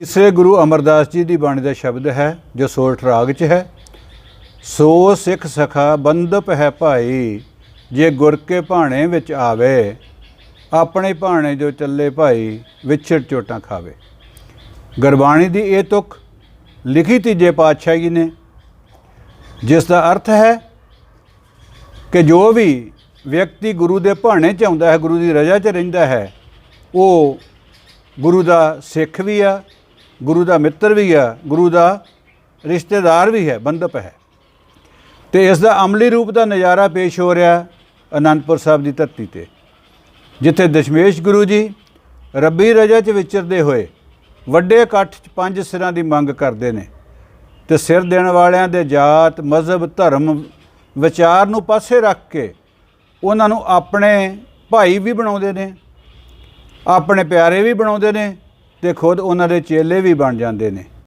ਇਸੇ ਗੁਰੂ ਅਮਰਦਾਸ ਜੀ ਦੀ ਬਾਣੀ ਦਾ ਸ਼ਬਦ ਹੈ, ਜੋ ਸੋਠ ਰਾਗ 'ਚ ਹੈ। ਸੋ ਸਿੱਖ ਸਖਾ ਬੰਦਪ ਹੈ ਭਾਈ, ਜੇ ਗੁਰ ਕੇ ਭਾਣੇ ਵਿੱਚ ਆਵੇ, ਆਪਣੇ ਭਾਣੇ ਜੋ ਚੱਲੇ ਭਾਈ, ਵਿਛੜ ਚੋਟਾਂ ਖਾਵੇ। ਗੁਰਬਾਣੀ ਦੀ ਇਹ ਤੁਕ ਲਿਖੀ ਤੀਜੇ ਪਾਤਸ਼ਾਹ ਜੀ ਨੇ। ਜਿਸ ਦਾ ਅਰਥ ਹੈ ਕਿ ਜੋ ਵੀ ਵਿਅਕਤੀ ਗੁਰੂ ਦੇ ਭਾਣੇ 'ਚ ਆਉਂਦਾ ਹੈ, ਗੁਰੂ ਦੀ ਰਜ਼ਾ 'ਚ ਰਹਿੰਦਾ ਹੈ, ਉਹ ਗੁਰੂ ਦਾ ਸਿੱਖ ਵੀ ਆ ਗੁਰੂ ਦਾ ਮਿੱਤਰ ਵੀ ਆ ਗੁਰੂ ਦਾ ਰਿਸ਼ਤੇਦਾਰ ਵੀ ਹੈ ਬੰਦਪ ਹੈ। ਤੇ ਇਸ ਦਾ ਅਮਲੀ ਰੂਪ ਦਾ ਨਜ਼ਾਰਾ ਪੇਸ਼ ਹੋ ਰਿਹਾ ਅਨੰਦਪੁਰ ਸਾਹਿਬ ਦੀ ਧਰਤੀ ਤੇ, ਜਿੱਥੇ ਦਸ਼ਮੇਸ਼ ਗੁਰੂ ਜੀ ਰੱਬੀ ਰਜਾ 'ਚ ਵਿਚਰਦੇ ਹੋਏ ਵੱਡੇ ਇਕੱਠ 'ਚ ਪੰਜ ਸਿਰਾਂ ਦੀ ਮੰਗ ਕਰਦੇ ਨੇ ਤੇ ਸਿਰ ਦੇਣ ਵਾਲਿਆਂ ਦੇ ਜਾਤ, ਮਜ਼ਹਬ, ਧਰਮ ਵਿਚਾਰ ਨੂੰ ਪਾਸੇ ਰੱਖ ਕੇ ਉਹਨਾਂ ਨੂੰ ਆਪਣੇ ਭਾਈ ਵੀ ਬਣਾਉਂਦੇ ਨੇ, ਆਪਣੇ ਪਿਆਰੇ ਵੀ ਬਣਾਉਂਦੇ ਨੇ ਤੇ ਖੁਦ ਉਹਨਾਂ ਦੇ ਚੇਲੇ ਵੀ ਬਣ ਜਾਂਦੇ ਨੇ।